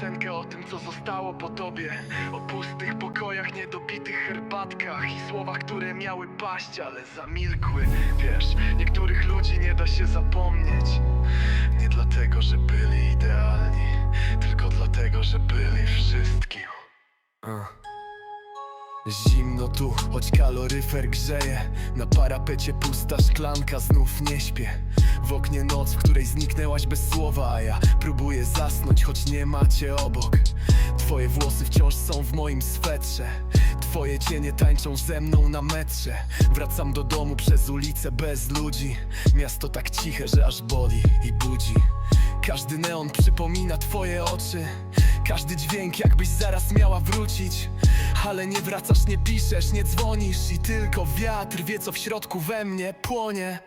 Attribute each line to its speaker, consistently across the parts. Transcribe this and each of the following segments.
Speaker 1: piosenkę o tym, co zostało po tobie. O pustych pokojach, niedopitych herbatkach I słowach, które miały paść, ale zamilkły. Wiesz, niektórych ludzi nie da się zapomnieć. Nie dlatego, że byli idealni Tylko dlatego, że byli wszystkim Zimno tu, choć kaloryfer grzeje. Na parapecie pusta szklanka, znów nie śpię. W oknie noc, w której zniknęłaś bez słowa A ja próbuję zasnąć, choć nie macie obok. Twoje włosy wciąż są w moim swetrze. Twoje cienie tańczą ze mną na metrze. Wracam do domu przez ulicę bez ludzi. Miasto tak ciche, że aż boli i budzi. Każdy neon przypomina twoje oczy. Każdy dźwięk jakbyś zaraz miała wrócić Ale nie wracasz, nie piszesz, nie dzwonisz I tylko wiatr wie co w środku we mnie płonie.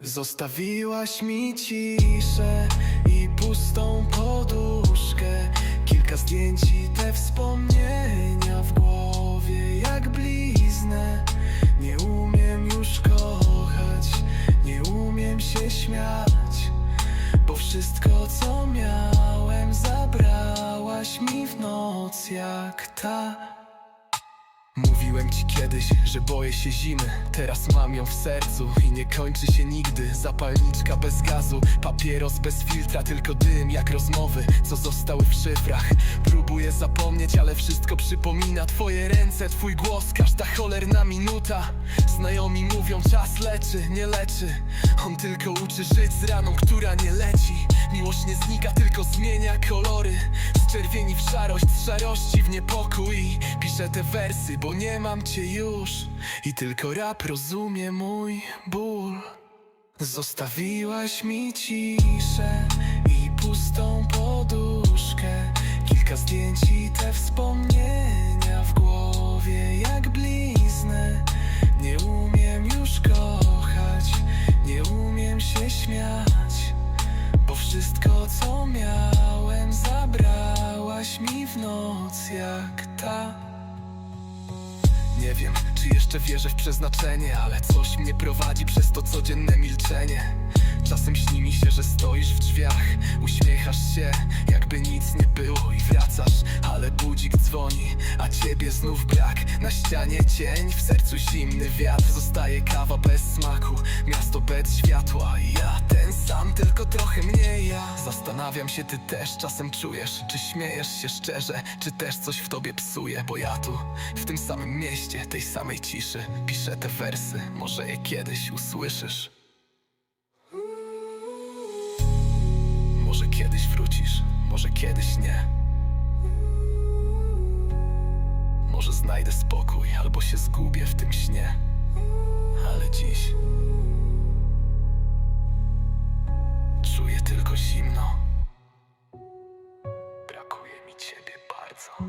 Speaker 1: Zostawiłaś mi ciszę i pustą poduszkę. Kilka zdjęć i te wspomnienia w głowie jak bliznę. Nie umiem już kochać, nie umiem się śmiać bo wszystko co miałem zabrałaś mi w noc jak ta Mówiłem ci kiedyś, że boję się zimy. Teraz mam ją w sercu i nie kończy się nigdy. Zapalniczka bez gazu, papieros bez filtra Tylko dym jak rozmowy, co zostały w szyfrach. Próbuję zapomnieć, ale wszystko przypomina Twoje ręce, twój głos, każda cholerna minuta. Znajomi mówią czas leczy, nie leczy. On tylko uczy żyć z raną, która nie leci. Miłość nie znika, tylko zmienia kolory. Z czerwieni w szarość, z szarości w niepokój Piszę te wersy, bo nie mam cię już. I tylko rap rozumie mój ból. Zostawiłaś mi ciszę i pustą poduszkę. Kilka zdjęć i te wspomnienia w głowie jak bliznę. Nie umiem nie wiem, czy jeszcze wierzę w przeznaczenie Ale coś mnie prowadzi przez to codzienne milczenie. Czasem śni mi się, że stoisz w drzwiach Uśmiechasz się, jakby nic nie było i wracasz Ale budzik dzwoni, a ciebie znów brak. Na ścianie cień, w sercu zimny wiatr Zostaje kawa bez smaku, miasto bez światła I ja ten sam, Zastanawiam się, ty też czasem czujesz Czy śmiejesz się szczerze, czy też coś w tobie psuje Bo ja tu, w tym samym mieście, tej samej ciszy Piszę te wersy, może je kiedyś usłyszysz Może kiedyś wrócisz, może kiedyś nie. Może znajdę spokój, albo się zgubię w tym śnie. Ale dziś 说